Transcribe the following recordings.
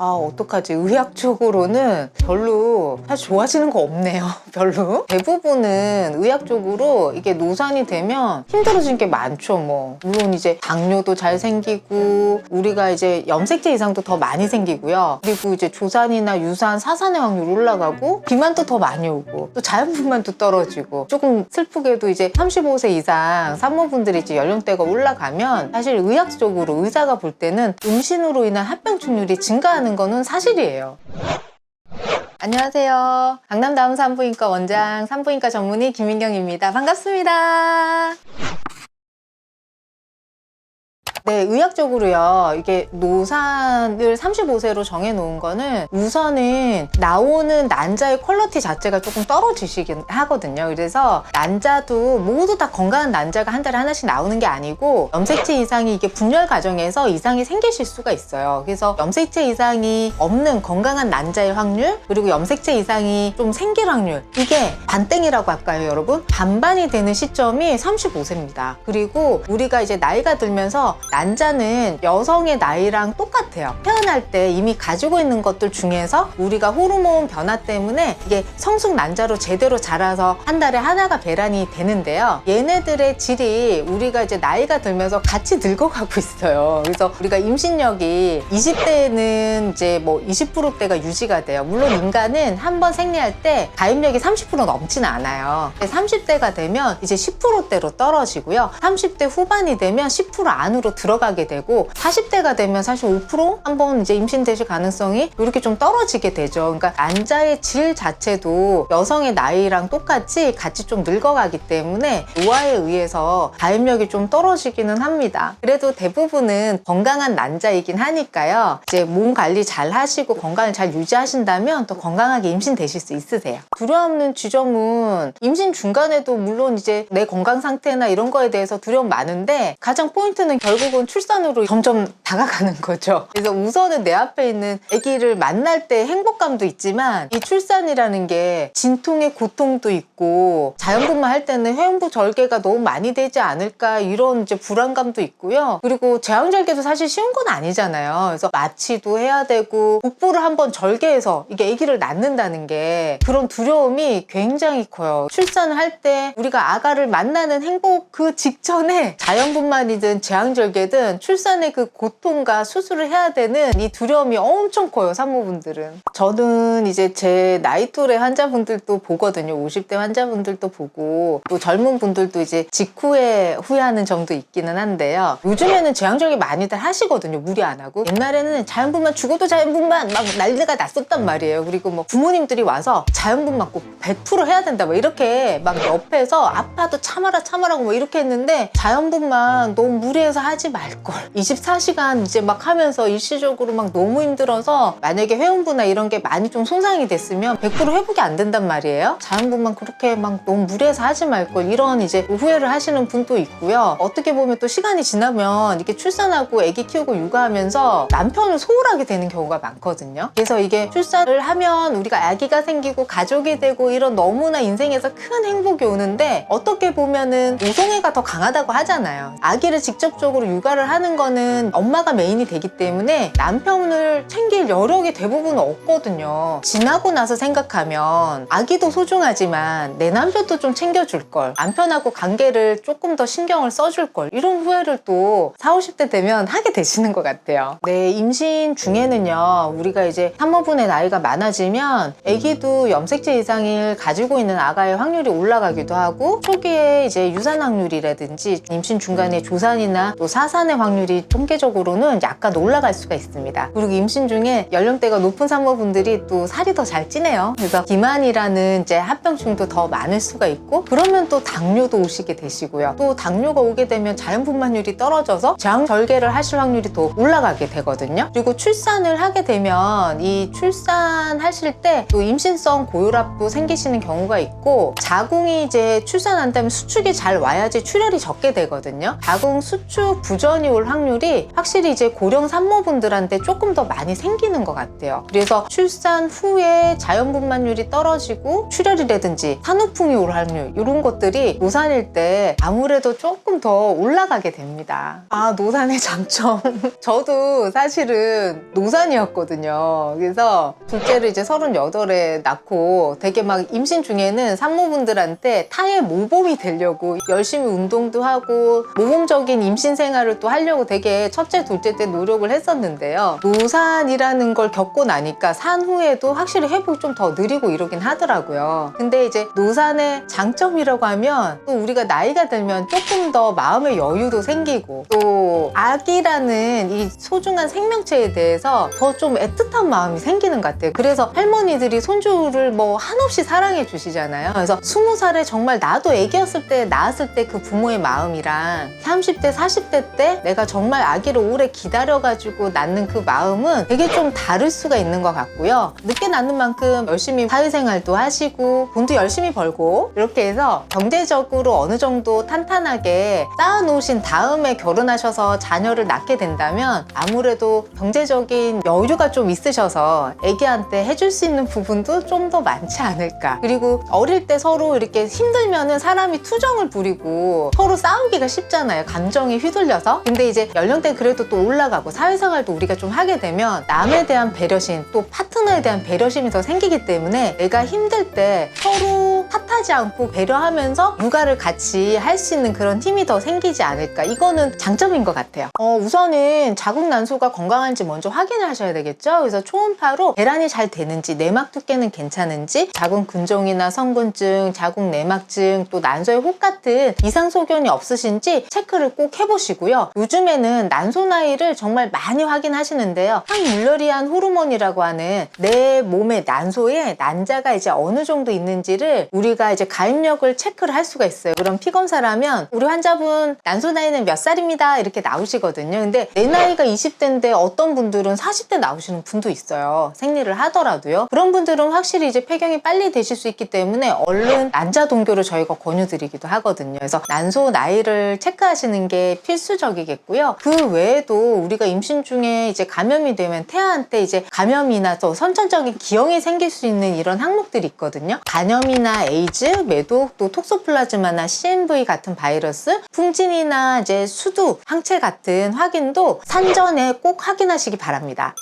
아, 어떡하지? 의학적으로는 별로 사실 좋아지는 거 없네요. 별로. 대부분은 의학적으로 이게 노산이 되면 힘들어지는 게 많죠, 뭐. 물론 이제 당뇨도 잘 생기고, 우리가 이제 염색체 이상도 더 많이 생기고요. 그리고 이제 조산이나 유산, 사산의 확률 올라가고, 비만도 더 많이 오고, 또 자연분만도 떨어지고, 조금 슬프게도 이제 35세 이상 산모분들이 이제 연령대가 올라가면 사실 의학 적으로 의사가 볼 때는 음신으로 인한 합병증률이 증가하는 거는 사실이에요. 안녕하세요. 강남 다음 산부인과 원장 산부인과 전문의 김민경입니다. 반갑습니다. 네, 의학적으로요. 이게 노산을 35세로 정해놓은 거는 우선은 나오는 난자의 퀄리티 자체가 조금 떨어지시긴 하거든요. 그래서 난자도 모두 다 건강한 난자가 한 달에 하나씩 나오는 게 아니고 염색체 이상이 이게 분열 과정에서 이상이 생기실 수가 있어요. 그래서 염색체 이상이 없는 건강한 난자의 확률 그리고 염색체 이상이 좀 생길 확률 이게 반땡이라고 할까요, 여러분? 반반이 되는 시점이 35세입니다. 그리고 우리가 이제 나이가 들면서 난자는 여성의 나이랑 똑같아요. 태어날 때 이미 가지고 있는 것들 중에서 우리가 호르몬 변화 때문에 이게 성숙 난자로 제대로 자라서 한 달에 하나가 배란이 되는데요. 얘네들의 질이 우리가 이제 나이가 들면서 같이 늙어가고 있어요. 그래서 우리가 임신력이 20대는 이제 뭐 20%대가 유지가 돼요. 물론 인간은 한 번 생리할 때 가입력이 30% 넘지는 않아요. 30대가 되면 이제 10%대로 떨어지고요. 30대 후반이 되면 10% 안으로 들 어가게 되고 40대가 되면 사실 5% 한번 이제 임신되실 가능성이 이렇게 좀 떨어지게 되죠. 그러니까 난자의 질 자체도 여성의 나이랑 똑같이 같이 좀 늙어가기 때문에 노화에 의해서 가입력이 좀 떨어지기는 합니다. 그래도 대부분은 건강한 난자이긴 하니까요. 이제 몸 관리 잘 하시고 건강을 잘 유지하신다면 또 건강하게 임신되실 수 있으세요. 두려움는 지점은 임신 중간에도 물론 이제 내 건강 상태나 이런 거에 대해서 두려움 많은데 가장 포인트는 결국은 출산으로 점점 다가가는 거죠. 그래서 우선은 내 앞에 있는 아기를 만날 때 행복감도 있지만 이 출산이라는 게 진통의 고통도 있고 자연분만 할 때는 회음부 절개가 너무 많이 되지 않을까 이런 이제 불안감도 있고요. 그리고 제왕절개도 사실 쉬운 건 아니잖아요. 그래서 마취도 해야 되고 복부를 한번 절개해서 이게 아기를 낳는다는 게 그런 두려움이 굉장히 커요. 출산을 할때 우리가 아가를 만나는 행복 그 직전에 자연분만이든 제왕절개 든 출산의 그 고통과 수술을 해야 되는 이 두려움이 엄청 커요. 산모분들은. 저는 이제 제 나이 또래 환자분들도 보거든요. 50대 환자분들도 보고 또 젊은 분들도 이제 직후에 후회하는 점도 있기는 한데요. 요즘에는 제왕절개 많이들 하시거든요. 무리 안 하고. 옛날에는 자연분만 죽어도 자연분만 막 난리가 났었단 말이에요. 그리고 뭐 부모님들이 와서 자연분만 꼭 100% 해야 된다. 뭐 이렇게 막 옆에서 아파도 참아라 참아라고 뭐 이렇게 했는데 자연분만 너무 무리해서 하지 말걸. 24시간 이제 막 하면서 일시적으로 막 너무 힘들어서 만약에 회원부나 이런 게 많이 좀 손상이 됐으면 100% 회복이 안 된단 말이에요. 자연분만 그렇게 막 너무 무리해서 하지 말걸 이런 이제 후회를 하시는 분도 있고요. 어떻게 보면 또 시간이 지나면 이렇게 출산하고 아기 키우고 육아하면서 남편을 소홀하게 되는 경우가 많거든요. 그래서 이게 출산을 하면 우리가 아기가 생기고 가족이 되고 이런 너무나 인생에서 큰 행복이 오는데 어떻게 보면은 우송애가 더 강하다고 하잖아요. 아기를 직접적으로 육아를 하는 거는 엄마가 메인이 되기 때문에 남편을 챙길 여력이 대부분 없거든요. 지나고 나서 생각하면 아기도 소중하지만 내 남편도 좀 챙겨줄 걸. 남편하고 관계를 조금 더 신경을 써줄 걸. 이런 후회를 또 40, 50대 되면 하게 되시는 것 같아요. 네, 임신 중에는요, 우리가 이제 산모분의 나이가 많아지면 아기도 염색체 이상을 가지고 있는 아가의 확률이 올라가기도 하고 초기에 이제 유산 확률이라든지 임신 중간에 조산이나 또 사 산의 확률이 통계적으로는 약간 올라갈 수가 있습니다. 그리고 임신 중에 연령대가 높은 산모분들이 또 살이 더 잘 찌네요. 그래서 비만이라는 이제 합병증도 더 많을 수가 있고 그러면 또 당뇨도 오시게 되시고요. 또 당뇨가 오게 되면 자연분만율이 떨어져서 제왕절개를 하실 확률이 더 올라가게 되거든요. 그리고 출산을 하게 되면 이 출산하실 때 또 임신성 고혈압도 생기시는 경우가 있고 자궁이 이제 출산한다면 수축이 잘 와야지 출혈이 적게 되거든요. 자궁 수축 부 전이 올 확률이 확실히 이제 고령 산모분들한테 조금 더 많이 생기는 것 같아요. 그래서 출산 후에 자연분만율이 떨어지고 출혈이라든지 산후풍이 올 확률 이런 것들이 노산일 때 아무래도 조금 더 올라가게 됩니다. 아 노산의 장점. 저도 사실은 노산이었거든요. 그래서 둘째를 이제 38에 낳고 되게 막 임신 중에는 산모분들한테 타의 모범이 되려고 열심히 운동도 하고 모범적인 임신 생활을 또 하려고 되게 첫째, 둘째 때 노력을 했었는데요. 노산이라는 걸 겪고 나니까 산 후에도 확실히 회복이 좀 더 느리고 이러긴 하더라고요. 근데 이제 노산의 장점이라고 하면 또 우리가 나이가 들면 조금 더 마음의 여유도 생기고 또 아기라는 이 소중한 생명체에 대해서 더 좀 애틋한 마음이 생기는 것 같아요. 그래서 할머니들이 손주를 뭐 한없이 사랑해 주시잖아요. 그래서 스무 살에 정말 나도 애기였을 때 낳았을 때 그 부모의 마음이랑 30대, 40대 때 내가 정말 아기를 오래 기다려가지고 낳는 그 마음은 되게 좀 다를 수가 있는 것 같고요. 늦게 낳는 만큼 열심히 사회생활도 하시고 돈도 열심히 벌고 이렇게 해서 경제적으로 어느 정도 탄탄하게 쌓아놓으신 다음에 결혼하셔서 자녀를 낳게 된다면 아무래도 경제적인 여유가 좀 있으셔서 애기한테 해줄 수 있는 부분도 좀 더 많지 않을까. 그리고 어릴 때 서로 이렇게 힘들면은 사람이 투정을 부리고 서로 싸우기가 쉽잖아요. 감정이 휘둘려 서. 근데 이제 연령대 그래도 또 올라가고 사회생활도 우리가 좀 하게 되면 남에 대한 배려심 또 파트너에 대한 배려심이 더 생기기 때문에 내가 힘들 때 서로 탓하지 않고 배려하면서 육아를 같이 할 수 있는 그런 힘이 더 생기지 않을까. 이거는 장점인 것 같아요. 어, 우선은 자궁 난 소가 건강한지 먼저 확인을 하셔야 되겠죠. 그래서 초음파로 배란이 잘 되는지, 내막 두께는 괜찮은지, 자궁 근종이나 성근증, 자궁 내막증, 또 난소의 혹 같은 이상 소견이 없으신지 체크를 꼭 해보시고요. 요즘에는 난소 나이를 정말 많이 확인하시는데요. 항물러리안 호르몬이라고 하는 내 몸의 난소에 난자가 이제 어느 정도 있는지를 우리가 이제 가입력을 체크를 할 수가 있어요. 그럼 피 검사를 하면 우리 환자분 난소 나이는 몇 살입니다. 이렇게 나오시거든요. 근데 내 나이가 20대인데 어떤 분들은 40대 나오시는 분도 있어요. 생리를 하더라도요. 그런 분들은 확실히 이제 폐경이 빨리 되실 수 있기 때문에 얼른 난자 동교를 저희가 권유드리기도 하거든요. 그래서 난소 나이를 체크하시는 게 필수적이겠고요. 그 외에도 우리가 임신 중에 이제 감염이 되면 태아한테 이제 감염이나 또 선천적인 기형이 생길 수 있는 이런 항목들이 있거든요. 간염이나 에이즈, 매독, 또 톡소플라즈마나 CMV 같은 바이러스, 풍진이나 이제 수두, 항체 같은 확인도 산전에 꼭 확인하시기 바랍니다.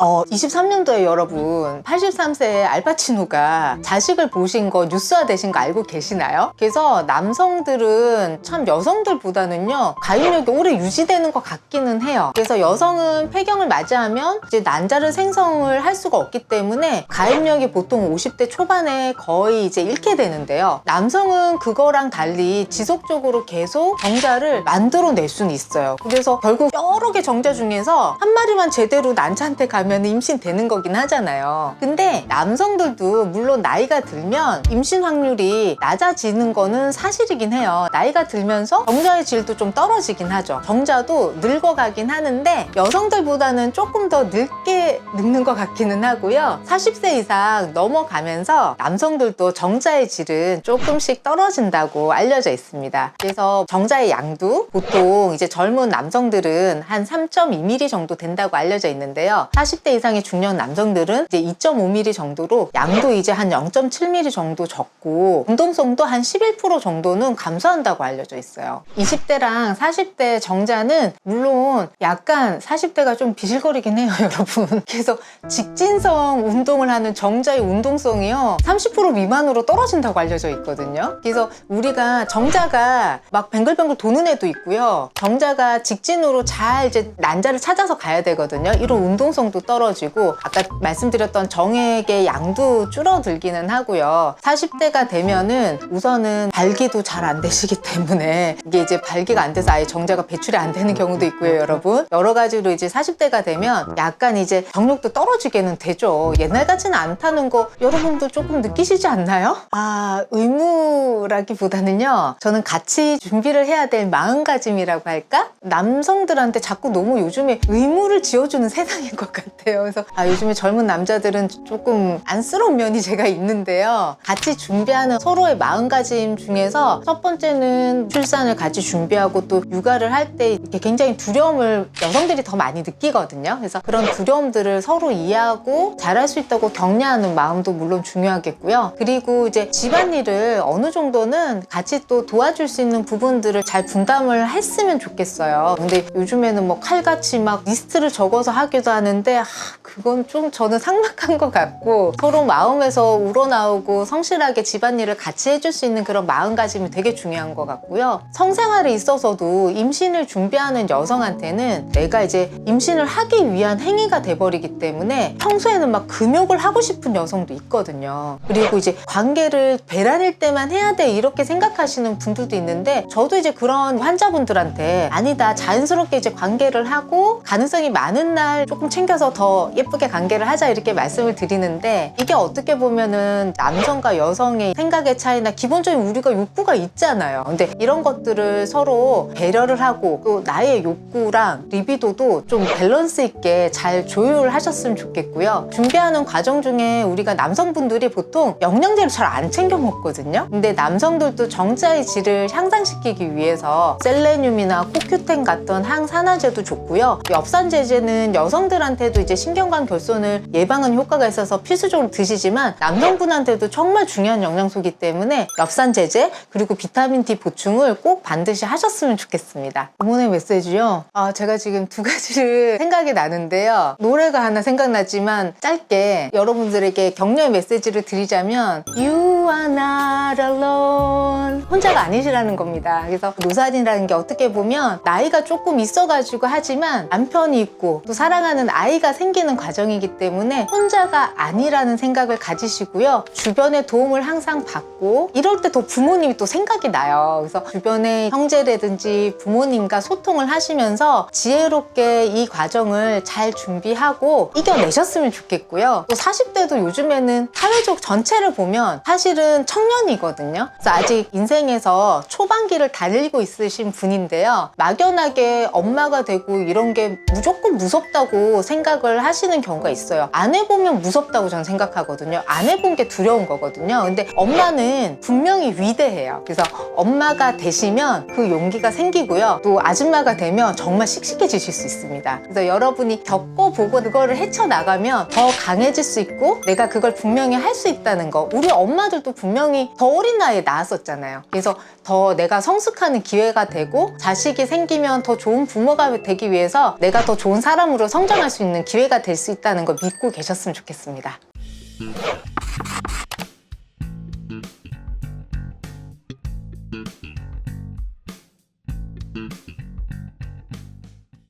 어, 23년도에 여러분 83세의 알파치노가 자식을 보신 거 뉴스화 되신 거 알고 계시나요? 그래서 남성들은 참 여성들보다는요 가입력이 오래 유지되는 것 같기는 해요. 그래서 여성은 폐경을 맞이하면 이제 난자를 생성을 할 수가 없기 때문에 가입력이 보통 50대 초반에 거의 이제 잃게 되는데요. 남성은 그거랑 달리 지속적으로 계속 정자를 만들어낼 수는 있어요. 그래서 결국 여러 개 정자 중에서 한 마리만 제대로 난자한테 가면 임신되는 거긴 하잖아요. 근데 남성들도 물론 나이가 들면 임신 확률이 낮아지는 거는 사실이긴 해요. 나이가 들면서 정자의 질도 좀 떨어지긴 하죠. 정자도 늙어가긴 하는데 여성들보다는 조금 더 늦게 늙는 것 같기는 하고요. 40세 이상 넘어가면서 남성들도 정자의 질은 조금씩 떨어진다고 알려져 있습니다. 그래서 정자의 양도 보통 이제 젊은 남성들은 한 3.2mm 정도 된다고 알려져 있는데요. 40대 이상의 중년 남성들은 이제 2.5mm 정도로 양도 이제 한 0.7mm 정도 적고 운동성도 한 11% 정도는 감소한다고 알려져 있어요. 20대랑 40대 정자는 물론 약간 40대가 좀 비실거리긴 해요, 여러분. 그래서 직진성 운동을 하는 정자의 운동성이요. 30% 미만으로 떨어진다고 알려져 있거든요. 그래서 우리가 정자가 막 뱅글뱅글 도는 애도 있고요. 정자가 직진으로 잘 이제 난자를 찾아서 가야 되거든요. 이런 운동성도 떨어지고 아까 말씀드렸던 정액의 양도 줄어들기는 하고요. 40대가 되면은 우선은 발기도 잘 안 되시기 때문에 이게 이제 발기가 안 돼서 아예 정자가 배출이 안 되는 경우도 있고요, 여러분. 여러 가지로 이제 40대가 되면 약간 이제 정력도 떨어지게는 되죠. 옛날 같지는 않다는 거 여러분도 조금 느끼시지 않나요? 아, 의무라기보다는요. 저는 같이 준비를 해야 될 마음가짐이라고 할까? 남성들한테 자꾸 너무 요즘에 의무를 지어주는 세상인 것 같아요. 같아요. 그래서 아, 요즘에 젊은 남자들은 조금 안쓰러운 면이 제가 있는데요. 같이 준비하는 서로의 마음가짐 중에서 첫 번째는 출산을 같이 준비하고 또 육아를 할 때 이렇게 굉장히 두려움을 여성들이 더 많이 느끼거든요. 그래서 그런 두려움들을 서로 이해하고 잘할 수 있다고 격려하는 마음도 물론 중요하겠고요. 그리고 이제 집안일을 어느 정도는 같이 또 도와줄 수 있는 부분들을 잘 분담을 했으면 좋겠어요. 근데 요즘에는 뭐 칼같이 막 리스트를 적어서 하기도 하는데 Ugh. 그건 좀 저는 삭막한 것 같고 서로 마음에서 우러나오고 성실하게 집안일을 같이 해줄 수 있는 그런 마음가짐이 되게 중요한 것 같고요. 성생활에 있어서도 임신을 준비하는 여성한테는 내가 이제 임신을 하기 위한 행위가 돼버리기 때문에 평소에는 막 금욕을 하고 싶은 여성도 있거든요. 그리고 이제 관계를 배란일 때만 해야 돼 이렇게 생각하시는 분들도 있는데 저도 이제 그런 환자분들한테 아니다 자연스럽게 이제 관계를 하고 가능성이 많은 날 조금 챙겨서 더 예쁘게 관계를 하자 이렇게 말씀을 드리는데 이게 어떻게 보면은 남성과 여성의 생각의 차이나 기본적인 우리가 욕구가 있잖아요. 근데 이런 것들을 서로 배려를 하고 또 나의 욕구랑 리비도도 좀 밸런스 있게 잘 조율하셨으면 좋겠고요. 준비하는 과정 중에 우리가 남성분들이 보통 영양제를 잘 안 챙겨 먹거든요. 근데 남성들도 정자의 질을 향상시키기 위해서 셀레늄이나 코큐텐 같은 항산화제도 좋고요. 엽산제제는 여성들한테도 이제 신경 관 결손을 예방하는 효과가 있어서 필수적으로 드시지만 남성분한테도 정말 중요한 영양소이기 때문에 엽산 제제 그리고 비타민 D 보충을 꼭 반드시 하셨으면 좋겠습니다. 이번의 메시지요. 아, 제가 지금 두 가지를 생각이 나는데요. 노래가 하나 생각나지만 짧게 여러분들에게 격려의 메시지를 드리자면 You are not alone. 혼자가 아니시라는 겁니다. 그래서 노산이라는 게 어떻게 보면 나이가 조금 있어가지고 하지만 남편이 있고 또 사랑하는 아이가 생기는 과정이기 때문에 혼자가 아니라는 생각을 가지시고요. 주변의 도움을 항상 받고 이럴 때 더 부모님이 또 생각이 나요. 그래서 주변의 형제라든지 부모님과 소통을 하시면서 지혜롭게 이 과정을 잘 준비하고 이겨내셨으면 좋겠고요. 또 40대도 요즘에는 사회적 전체를 보면 사실은 청년이거든요. 그래서 아직 인생에서 초반기를 달리고 있으신 분인데요. 막연하게 엄마가 되고 이런 게 무조건 무섭다고 생각을 하시는 경우가 있어요. 안 해보면 무섭다고 저는 생각하거든요. 안 해본 게 두려운 거거든요. 근데 엄마는 분명히 위대해요. 그래서 엄마가 되시면 그 용기가 생기고요. 또 아줌마가 되면 정말 씩씩해지실 수 있습니다. 그래서 여러분이 겪어보고 그거를 헤쳐나가면 더 강해질 수 있고 내가 그걸 분명히 할 수 있다는 거. 우리 엄마들도 분명히 더 어린 나이에 낳았었잖아요. 그래서 더 내가 성숙하는 기회가 되고 자식이 생기면 더 좋은 부모가 되기 위해서 내가 더 좋은 사람으로 성장할 수 있는 기회가 될수 있다는 걸 믿고 계셨으면 좋겠습니다.